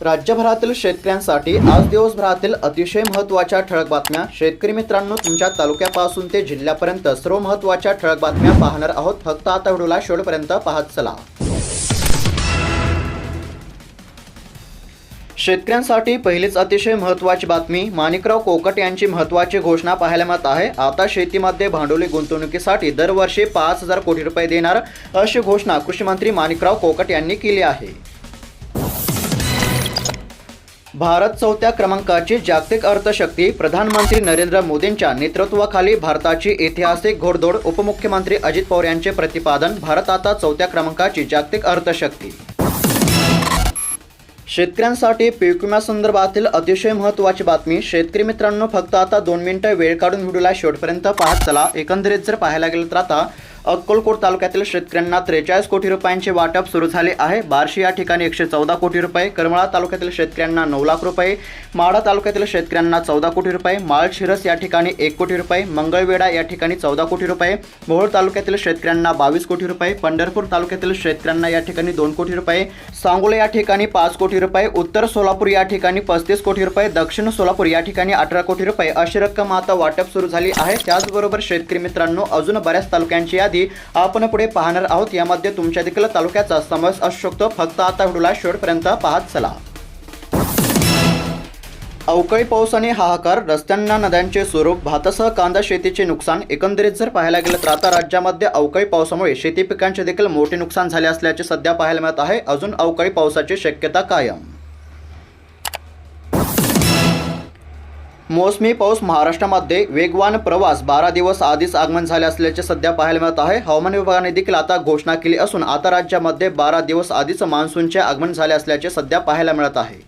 राज्यभरातील शेतकऱ्यांसाठी आज दिवसभरातील अतिशय महत्त्वाच्या ठळक बातम्या. शेतकरी मित्रांनो तुमच्या तालुक्यापासून ते जिल्ह्यापर्यंत सर्व महत्त्वाच्या ठळक बातम्या पाहणार आहोत. फक्त आता व्हिडिओला शेवटपर्यंत पाहत चला. शेतकऱ्यांसाठी पहिलीच अतिशय महत्त्वाची बातमी माणिकराव कोकट यांची महत्त्वाची घोषणा पाहायला मिळत आहे. आता शेतीमध्ये भांडवली गुंतवणुकीसाठी दरवर्षी पाच हजार कोटी रुपये देणार अशी घोषणा कृषी मंत्री माणिकराव कोकट यांनी केली आहे. भारत चौथ्या क्रमांकाची जागतिक अर्थशक्ती प्रधानमंत्री नरेंद्र मोदींच्या नेतृत्वाखाली भारताची ऐतिहासिक घोडदौड उपमुख्यमंत्री अजित पवार यांचे प्रतिपादन भारत आता चौथ्या क्रमांकाची जागतिक अर्थशक्ती. शेतकऱ्यांसाठी पीक विम्यासंदर्भातील अतिशय महत्त्वाची बातमी शेतकरी मित्रांनो फक्त आता दोन मिनिटं वेळ काढून व्हिडिओला शेवटपर्यंत पाहत चला. एकंदरीत जर पाहायला गेलं तर आता अक्कलकोट तालुक्यातील शेतकऱ्यांना त्रेचाळीस कोटी रुपयांचे वाटप सुरू झाले आहे. बार्शी या ठिकाणी एकशे चौदा कोटी रुपये करमाळा तालुक्यातील शेतकऱ्यांना नऊ लाख रुपये माडा तालुक्यातील शेतकऱ्यांना चौदा कोटी रुपये माळशिरस या ठिकाणी एक कोटी रुपये मंगळवेढा या ठिकाणी चौदा कोटी रुपये भोर तालुक्यातील शेतकऱ्यांना बावीस कोटी रुपये पंढरपूर तालुक्यातील शेतकऱ्यांना या ठिकाणी दोन कोटी रुपये सांगोला या ठिकाणी पाच कोटी रुपये उत्तर सोलापूर या ठिकाणी पस्तीस कोटी रुपये दक्षिण सोलापूर या ठिकाणी अठरा कोटी रुपये अशी रक्कम आता वाटप सुरू झाली आहे. त्याचबरोबर शेतकरी मित्रांनो अजून बऱ्याच तालुक्यांची यादी आपण पुढे पाहणार आहोत. यामध्ये तुमच्या देखील तालुक्याचा समावेश असू शकतो. फक्त आता व्हिडिओला शेवटपर्यंत पाहत चला. अवकाळी पावसाने हाहाकार रस्त्यांना नद्यांचे स्वरूप भातासह कांदा शेतीचे नुकसान एकंदरीत जर पाहायला गेलं तर आता राज्यामध्ये अवकाळी पावसामुळे शेती पिकांचे देखील मोठे नुकसान झाले असल्याचे सध्या पाहायला मिळत आहे. अजून अवकाळी पावसाची शक्यता कायम. मोसमी पाऊस महाराष्ट्रामध्ये वेगवान प्रवास. बारा दिवस आधीच आगमन झाले असल्याचे सध्या पाहायला मिळत आहे. हवामान विभागाने देखील आता घोषणा केली असून आता राज्यामध्ये बारा दिवस आधीच मान्सूनचे आगमन झाले असल्याचे सध्या पाहायला मिळत आहे.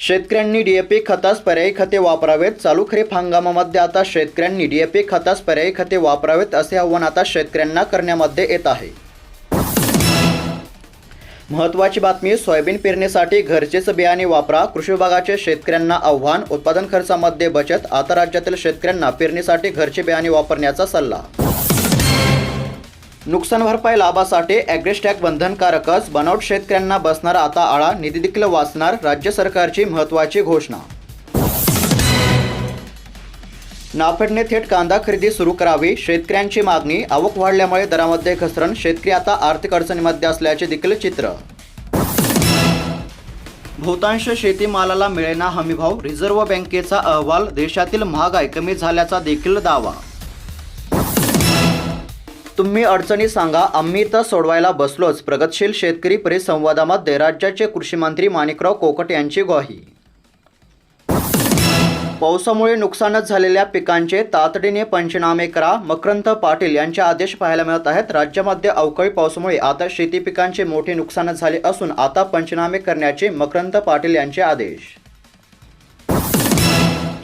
शेतकऱ्यांनी डीएपी खतास पर्यायी खते वापरावेत. चालू खरीप हंगामामध्ये आता शेतकऱ्यांनी डीएपी खतास पर्यायी खते वापरावेत असे आव्हान आता शेतकऱ्यांना करण्यामध्ये येत आहे. महत्त्वाची बातमी सोयाबीन पेरणीसाठी घरचेच बियाणे वापरा. कृषी विभागाचे शेतकऱ्यांना आव्हान उत्पादन खर्चामध्ये बचत आता राज्यातील शेतकऱ्यांना पेरणीसाठी घरचे बियाणे वापरण्याचा सल्ला. नुकसान भरपाई लाभासाठी ॲग्रेस्टॅग बंधनकारकच बनावट शेतकऱ्यांना बसणार आता आळा निधी देखील वाचणार राज्य सरकारची महत्त्वाची घोषणा. नाफेडने थेट कांदा खरेदी सुरू करावी. शेतकऱ्यांची मागणी आवक वाढल्यामुळे दरामध्ये घसरण शेतकरी आता आर्थिक अडचणीमध्ये असल्याचे देखील चित्र. बहुतांश शेतीमालाला मिळेना हमीभाव रिझर्व्ह बँकेचा अहवाल देशातील महागाई कमी झाल्याचा देखील दावा. तुम्ही अडचणी सांगा आम्ही तर सोडवायला बसलोच प्रगतशील शेतकरी परिसंवादामध्ये राज्याचे कृषी मंत्री माणिकराव कोकट यांची ग्वाही. पावसामुळे नुकसानच झालेल्या पिकांचे तातडीने पंचनामे करा. मकरंद पाटील यांचे आदेश पाहायला मिळत आहेत. राज्यामध्ये अवकाळी पावसामुळे आता शेती पिकांचे मोठे नुकसान झाले असून आता पंचनामे करण्याचे मकरंद पाटील यांचे आदेश.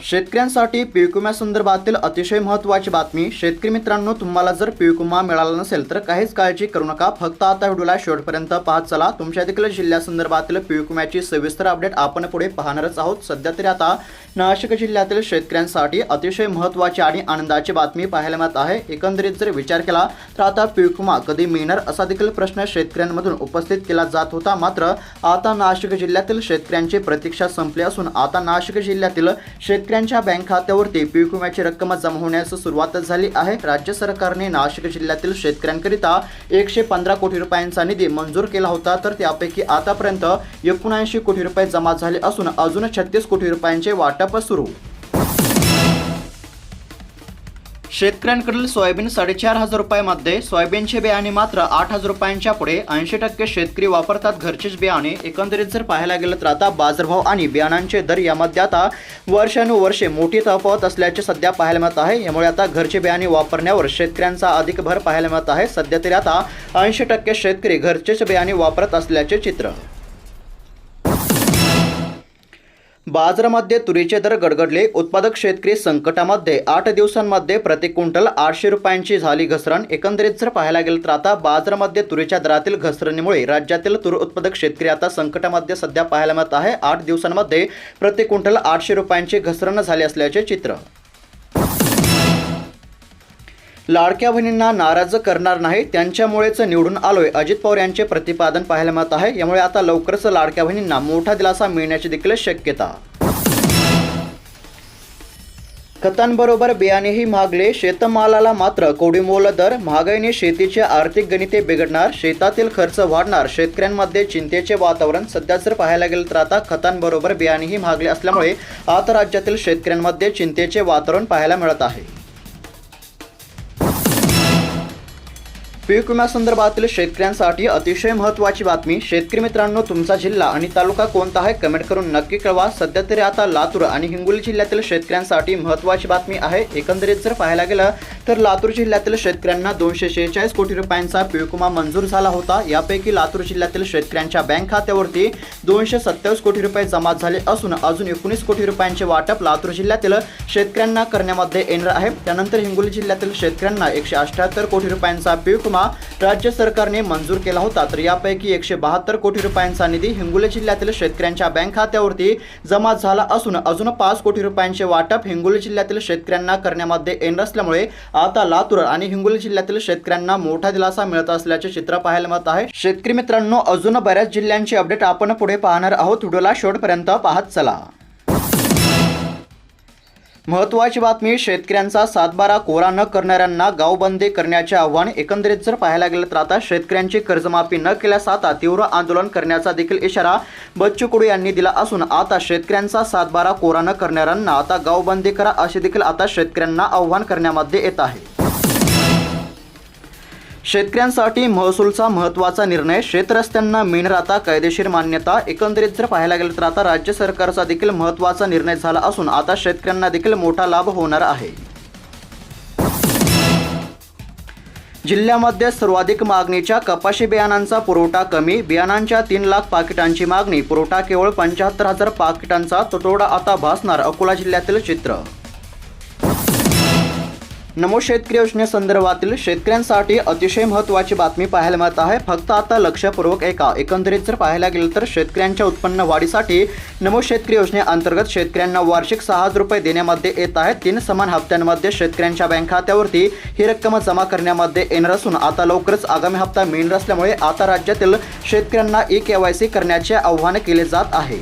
शेतकऱ्यांसाठी पिळकुम्या संदर्भातील अतिशय महत्त्वाची बातमी. शेतकरी मित्रांनो तुम्हाला जर पिळकुमा मिळाला नसेल तर काहीच काळजी करू नका. फक्त आता व्हिडिओला शेवटपर्यंत पाहत चला. तुमच्या देखील जिल्ह्यासंदर्भातील पिळकुम्याची सविस्तर अपडेट आपण पुढे पाहणारच आहोत. सध्या तरी आता नाशिक जिल्ह्यातील शेतकऱ्यांसाठी अतिशय महत्त्वाची आणि आनंदाची बातमी पाहायला मिळत आहे. एकंदरीत जर विचार केला तर आता पिळकुमा कधी मिळणार असा देखील प्रश्न शेतकऱ्यांमधून उपस्थित केला जात होता. मात्र आता नाशिक जिल्ह्यातील शेतकऱ्यांची प्रतीक्षा संपली असून आता नाशिक जिल्ह्यातील शेतकरी शेतकऱ्यांच्या बँक खात्यावरती पीक विम्याची रक्कम जमा होण्यास सुरुवात झाली आहे. राज्य सरकारने नाशिक जिल्ह्यातील शेतकऱ्यांकरिता एकशे पंधरा कोटी रुपयांचा निधी मंजूर केला होता. तर त्यापैकी आतापर्यंत एकोणऐंशी कोटी रुपये जमा झाले असून अजून छत्तीस कोटी रुपयांचे वाटप सुरू. शेतकऱ्यांकडील सोयाबीन साडेचार हजार रुपयामध्ये सोयाबीनचे बियाणे मात्र आठ हजार रुपयांच्या पुढे ऐंशी टक्के शेतकरी वापरतात घरचेच बियाणे. एकंदरीत जर पाहायला गेलं तर आता बाजारभाव आणि बियाणांचे दर यामध्ये आता वर्षानुवर्षे मोठी तफावत असल्याचे सध्या पाहायला मिळत आहे. यामुळे आता घरचे बियाणे वापरण्यावर शेतकऱ्यांचा अधिक भर पाहायला मिळत आहे. सध्या तरी आता ऐंशी टक्के शेतकरी घरचेच बियाणे वापरत असल्याचे चित्र. बाजारामध्ये तुरीचे दर गडगडले. उत्पादक शेतकरी संकटामध्ये आठ दिवसांमध्ये प्रति क्विंटल आठशे रुपयांची झाली घसरण. एकंदरीत जर पाहायला गेलं तर आता बाजारामध्ये तुरीच्या दरातील घसरणीमुळे राज्यातील तूर उत्पादक शेतकरी आता संकटामध्ये सध्या पाहायला मिळत आहे. आठ दिवसांमध्ये प्रति क्विंटल आठशे रुपयांची घसरण झाली असल्याचे चित्र. लाडक्या बहिणींना नाराज करणार नाही त्यांच्यामुळेच निवडून आलोय. अजित पवार यांचे प्रतिपादन पाहायला मिळत आहे. यामुळे आता लवकरच लाडक्या बहिणींना मोठा दिलासा मिळण्याची देखील शक्यता. खतांबरोबर बियाणेही महागले. शेतमालाला मात्र कोडीमोल दर. महागाईने शेतीचे आर्थिक गणिते बिघडणार. शेतातील खर्च वाढणार. शेतकऱ्यांमध्ये चिंतेचे वातावरण. सध्या जर पाहायला गेलं तर आता खतांबरोबर बियाणेही महागले असल्यामुळे आता राज्यातील शेतकऱ्यांमध्ये चिंतेचे वातावरण पाहायला मिळत आहे. पीक विम्यासंदर्भातील शेतकऱ्यांसाठी अतिशय महत्त्वाची बातमी. शेतकरी मित्रांनो तुमचा जिल्हा आणि तालुका कोणता आहे? कमेंट करून नक्की कळवा. सध्या तरी आता लातूर आणि हिंगोली जिल्ह्यातील शेतकऱ्यांसाठी महत्त्वाची बातमी आहे. एकंदरीत जर पाहायला गेलं तर लातूर जिल्ह्यातील शेतकऱ्यांना दोनशे शेहेचाळीस कोटी रुपयांचा पीक विमा मंजूर झाला होता. यापैकी लातूर जिल्ह्यातील शेतकऱ्यांच्या बँक खात्यावरती दोनशे सत्तावीस कोटी रुपये जमा झाले असून अजून एकोणीस कोटी रुपयांचे वाटप लातूर जिल्ह्यातील शेतकऱ्यांना करण्यामध्ये येणार आहे. त्यानंतर हिंगोली जिल्ह्यातील शेतकऱ्यांना एकशे अठ्याहत्तर कोटी रुपयांचा पीक विमा राज्य सरकारने मंजूर केला होता. तर यापैकी एकशे बहात्तर कोटी रुपयांचा निधी हिंगोली जिल्ह्यातील शेतकऱ्यांच्या बँक खात्यावरती जमा झाला असून अजून पाच कोटी रुपयांचे वाटप हिंगोली जिल्ह्यातील शेतकऱ्यांना करण्यामध्ये येणार असल्यामुळे आता लातूर आणि हिंगोली जिल्ह्यातील शेतकऱ्यांना मोठा दिलासा मिळत असल्याचे चित्र पाहायला मिळत आहे. शेतकरी मित्रांनो अजून बऱ्याच जिल्ह्यांचे अपडेट आपण पुढे पाहणार आहोत. व्हिडिओला शेवटपर्यंत पाहत चला. महत्त्वाची बातमी शेतकऱ्यांचा सातबारा कोरा न करणाऱ्यांना गावबंदी करण्याचे आव्हान. एकंदरीत जर पाहायला गेलं तर आता शेतकऱ्यांची कर्जमाफी न केल्यास आता तीव्र आंदोलन करण्याचा देखील इशारा बच्चू कडू यांनी दिला असून आता शेतकऱ्यांचा सातबारा कोरा न करणाऱ्यांना आता गावबंदी करा असे देखील आता शेतकऱ्यांना आव्हान करण्यामध्ये येत आहे. शेतकऱ्यांसाठी महसूलचा महत्त्वाचा निर्णय. शेतरस्त्यांना मिळणार आता कायदेशीर मान्यता. एकंदरीत जर पाहायला गेलं तर आता राज्य सरकारचा देखील महत्त्वाचा निर्णय झाला असून आता शेतकऱ्यांना देखील मोठा लाभ होणार आहे. जिल्ह्यामध्ये सर्वाधिक मागणीच्या कपाशी बियाणांचा पुरवठा कमी. बियाणांच्या तीन लाख पाकिटांची मागणी. पुरवठा केवळ पंच्याहत्तर हजार पाकिटांचा तुटवडा आता भासणार अकोला जिल्ह्यातील चित्र. नमो शेतकरी योजनेसंदर्भातील शेतकऱ्यांसाठी अतिशय महत्त्वाची बातमी पाहायला मिळत आहे. फक्त आता लक्षपूर्वक ऐका एकंदरीत जर पाहायला गेलं तर शेतकऱ्यांच्या उत्पन्न वाढीसाठी नमो शेतकरी योजनेअंतर्गत शेतकऱ्यांना वार्षिक सहा हजार रुपये देण्यामध्ये येत आहेत. तीन समान हप्त्यांमध्ये शेतकऱ्यांच्या बँक खात्यावरती ही रक्कम जमा करण्यामध्ये येणार असून आता लवकरच आगामी हप्ता मिळणार असल्यामुळे आता राज्यातील शेतकऱ्यांना ई के वाय सी करण्याचे आव्हान केले जात आहे.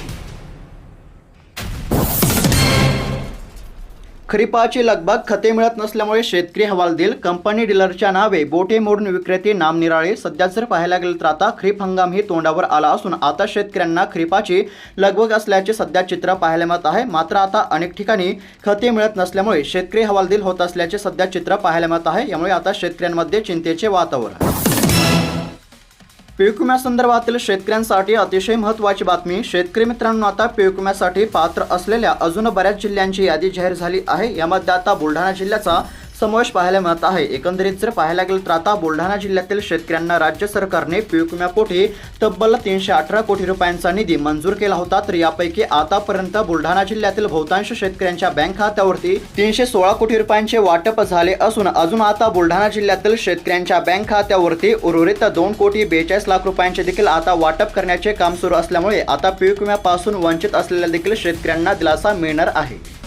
खरीपाची लगबग खते मिळत नसल्यामुळे शेतकरी हवालदिल. कंपनी डीलरच्या नावे बोटे मोडून विक्रेते नामनिराळे सध्या जर पाहायला गेलं तर आता खरीप हंगाम ही तोंडावर आला असून आता शेतकऱ्यांना खरीपाची लगबग असल्याचे सध्या चित्र पाहायला मिळत आहे. मात्र आता अनेक ठिकाणी खते मिळत नसल्यामुळे शेतकरी हवालदिल होत असल्याचे सध्या चित्र पाहायला मिळत आहे. यामुळे आता शेतकऱ्यांमध्ये चिंतेचे वातावरण पीक विम्यासंदर्भातील शेतकऱ्यांसाठी अतिशय महत्त्वाची बातमी. शेतकरी मित्रांनो आता पीक विम्यासाठी पात्र असलेल्या अजून बऱ्याच जिल्ह्यांची यादी जाहीर झाली आहे. यामध्ये आता बुलढाणा जिल्ह्याचा समावेश पाहायला मिळत आहे. एकंदरीत जर पाहायला गेलं तर आता बुलढाणा जिल्ह्यातील शेतकऱ्यांना राज्य सरकारने पीक विम्यापोटी तब्बल तीनशे अठरा कोटी रुपयांचा निधी मंजूर केला होता. तर यापैकी आतापर्यंत बुलढाणा जिल्ह्यातील बहुतांश शेतकऱ्यांच्या बँक खात्यावरती तीनशे सोळा कोटी रुपयांचे वाटप झाले असून अजून आता बुलढाणा जिल्ह्यातील शेतकऱ्यांच्या बँक खात्यावरती उर्वरित दोन कोटी बेचाळीस लाख रुपयांचे देखील आता वाटप करण्याचे काम सुरू असल्यामुळे आता पीक विम्यापासून वंचित असलेल्या देखील शेतकऱ्यांना दिलासा मिळणार आहे.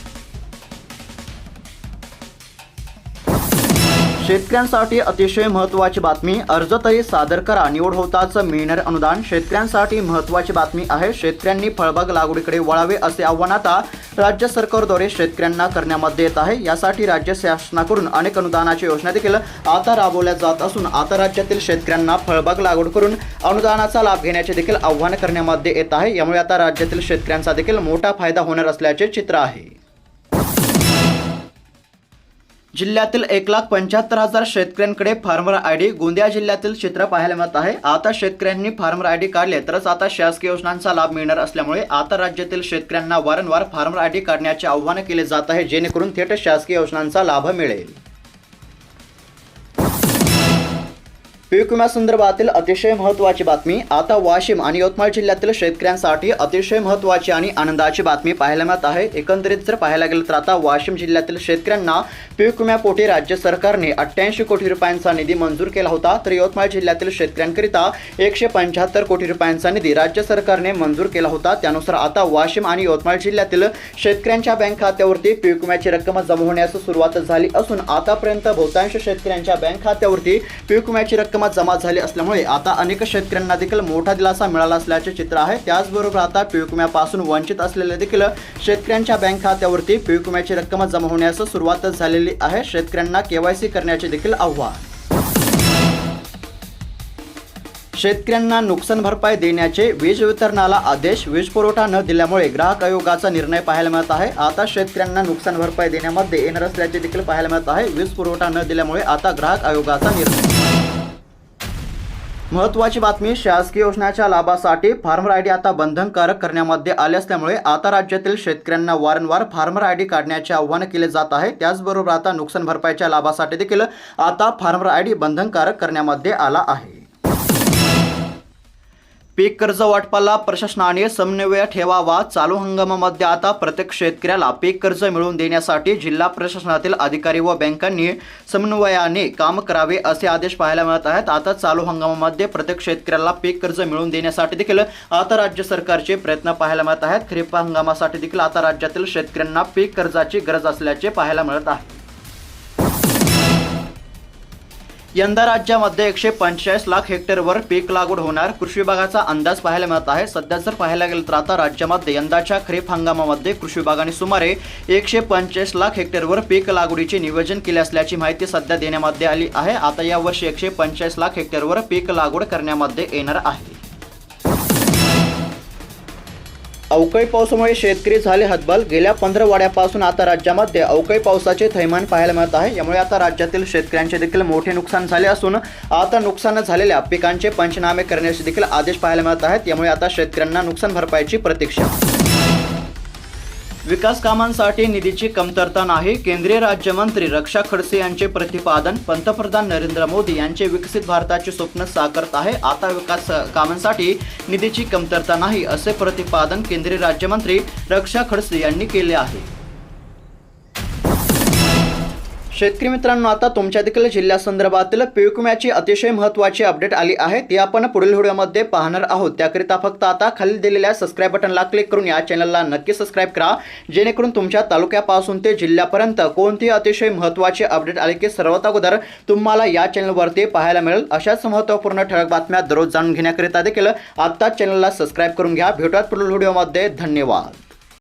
शेतकऱ्यांसाठी अतिशय महत्त्वाची बातमी. अर्ज तरी सादर करा. निवड होताच मिळणार अनुदान. शेतकऱ्यांसाठी महत्त्वाची बातमी आहे शेतकऱ्यांनी फळबाग लागवडीकडे वळावे असे आव्हान आता राज्य सरकारद्वारे शेतकऱ्यांना करण्यामध्ये येत आहे. यासाठी राज्य शासनाकडून अनेक अनुदानाच्या योजना देखील आता राबवल्या जात असून आता राज्यातील शेतकऱ्यांना फळबाग लागवड करून अनुदानाचा लाभ घेण्याचे देखील आव्हान करण्यामध्ये येत आहे. यामुळे आता राज्यातील शेतकऱ्यांचा देखील मोठा फायदा होणार असल्याचे चित्र आहे. जिल्ह्यातील एक लाख पंच्याहत्तर हजार शेतकऱ्यांकडे फार्मर आय डी गोंदिया जिल्ह्यातील चित्र पाहायला मिळत आहे. आता शेतकऱ्यांनी फार्मर आय डी काढले तरच आता शासकीय योजनांचा लाभ मिळणार असल्यामुळे आता राज्यातील शेतकऱ्यांना वारंवार फार्मर आय डी काढण्याचे आव्हान केले जात आहे जेणेकरून थेट शासकीय योजनांचा लाभ मिळेल. पीक विम्यासंदर्भातील अतिशय महत्त्वाची बातमी. आता वाशिम आणि यवतमाळ जिल्ह्यातील शेतकऱ्यांसाठी अतिशय महत्त्वाची आणि आनंदाची बातमी पाहायला मिळत आहे. एकंदरीत जर पाहायला गेलं तर आता वाशिम जिल्ह्यातील शेतकऱ्यांना पीक विम्यापोटी राज्य सरकारने अठ्ठ्याऐंशी कोटी रुपयांचा निधी मंजूर केला होता. तर यवतमाळ जिल्ह्यातील शेतकऱ्यांकरिता एकशे पंच्याहत्तर कोटी रुपयांचा निधी राज्य सरकारने मंजूर केला होता. त्यानुसार आता वाशिम आणि यवतमाळ जिल्ह्यातील शेतकऱ्यांच्या बँक खात्यावरती पीक विम्याची रक्कम जमा होण्यास सुरुवात झाली असून आतापर्यंत बहुतांश शेतकऱ्यांच्या बँक खात्यावरती पीक विम्याची रक्कम जमा झाली असल्यामुळे आता अनेक शेतकऱ्यांना देखील मोठा दिलासा मिळाला असल्याचे चित्र आहे. त्याचबरोबर आता पीक विम्यापासून वंचित असलेले देखील शेतकऱ्यांच्या बँक खात्यावरती पीक विम्याची रक्कम जमा होण्यास सुरुवात झालेली आहे. शेतकऱ्यांना केवायसी करण्याचे देखील आव्हान. शेतकऱ्यांना नुकसान भरपाई देण्याचे वीज वितरणाला आदेश. वीज पुरवठा न दिल्यामुळे ग्राहक आयोगाचा निर्णय पाहायला मिळत आहे. आता शेतकऱ्यांना नुकसान भरपाई देण्यामध्ये येणार असल्याचे देखील पाहायला मिळत आहे. वीज पुरवठा न दिल्यामुळे आता ग्राहक आयोगाचा निर्णय महत्त्वाची बातमी शासकीय योजनेच्या लाभासाठी फार्मर आय डी आता बंधनकारक करण्यामध्ये आले असल्यामुळे आता राज्यातील शेतकऱ्यांना वारंवार फार्मर आय डी काढण्याचे आव्हान केले जात आहे. त्याचबरोबर आता नुकसान भरपाईच्या लाभासाठी देखील आता फार्मर आय डी बंधनकारक करण्यामध्ये आला आहे. पीक कर्ज वाटपाला प्रशासनाने समन्वय ठेवावा चालू हंगामामध्ये आता प्रत्येक शेतकऱ्याला पीक कर्ज मिळवून देण्यासाठी जिल्हा प्रशासनातील अधिकारी व बँकांनी समन्वयाने काम करावे असे आदेश पाहायला मिळत आहेत. आता चालू हंगामामध्ये प्रत्येक शेतकऱ्याला पीक कर्ज मिळवून देण्यासाठी देखील आता राज्य सरकारचे प्रयत्न पाहायला मिळत आहेत. खरीप हंगामासाठी देखील आता राज्यातील शेतकऱ्यांना पीक कर्जाची गरज असल्याचे पाहायला मिळत आहे. यंदा राज्यामध्ये एकशे पंचेचाळीस लाख हेक्टरवर पीक लागवड होणार. कृषी विभागाचा अंदाज पाहायला मिळत आहे. सध्या जर पाहायला गेलं तर आता राज्यामध्ये यंदाच्या खरीप हंगामामध्ये कृषी विभागाने सुमारे एकशे पंचेचाळीस लाख हेक्टरवर पीक लागवडीचे नियोजन केले असल्याची माहिती सध्या देण्यामध्ये आली आहे. आता यावर्षी एकशे पंचेचाळीस लाख हेक्टरवर पीक लागवड करण्यामध्ये येणार आहे. अवकाळी पावसामुळे शेतकरी झाले हतबल. गेल्या पंधरा वाड्यापासून आता राज्यामध्ये अवकाळी पावसाचे थैमान पाहायला मिळत आहे. यामुळे आता राज्यातील शेतकऱ्यांचे देखील मोठे नुकसान झाले असून आता नुकसान झालेल्या पिकांचे पंचनामे करण्याचे देखील आदेश पाहायला मिळत आहेत. यामुळे आता शेतकऱ्यांना नुकसान भरपाईची प्रतीक्षा. विकास कामांसाठी निधीची कमतरता नाही. केंद्रीय राज्यमंत्री रक्षा खडसे यांचे प्रतिपादन पंतप्रधान नरेंद्र मोदी यांचे विकसित भारताचे स्वप्न साकारत आहे. आता विकास कामांसाठी निधीची कमतरता नाही असे प्रतिपादन केंद्रीय राज्यमंत्री रक्षा खडसे यांनी केले आहे. शेतकरी मित्रांनो आता तुमच्या देखील जिल्ह्यासंदर्भातील पीक विम्याची अतिशय महत्त्वाची अपडेट आली आहे. ती आपण पुढील व्हिडिओमध्ये पाहणार आहोत. त्याकरिता फक्त आता खाली दिलेल्या सबस्क्राईब बटनला क्लिक करून या चॅनलला नक्की सबस्क्राईब करा. जेणेकरून तुमच्या तालुक्यापासून ते जिल्ह्यापर्यंत कोणती अतिशय महत्त्वाची अपडेट आली की सर्वात अगोदर तुम्हाला या चॅनलवरती पाहायला मिळेल. अशाच महत्त्वपूर्ण ठळक बातम्या दररोज जाणून घेण्याकरिता देखील आत्ताच चॅनलला सबस्क्राईब करून घ्या. भेटूयात पुढील व्हिडिओमध्ये. धन्यवाद.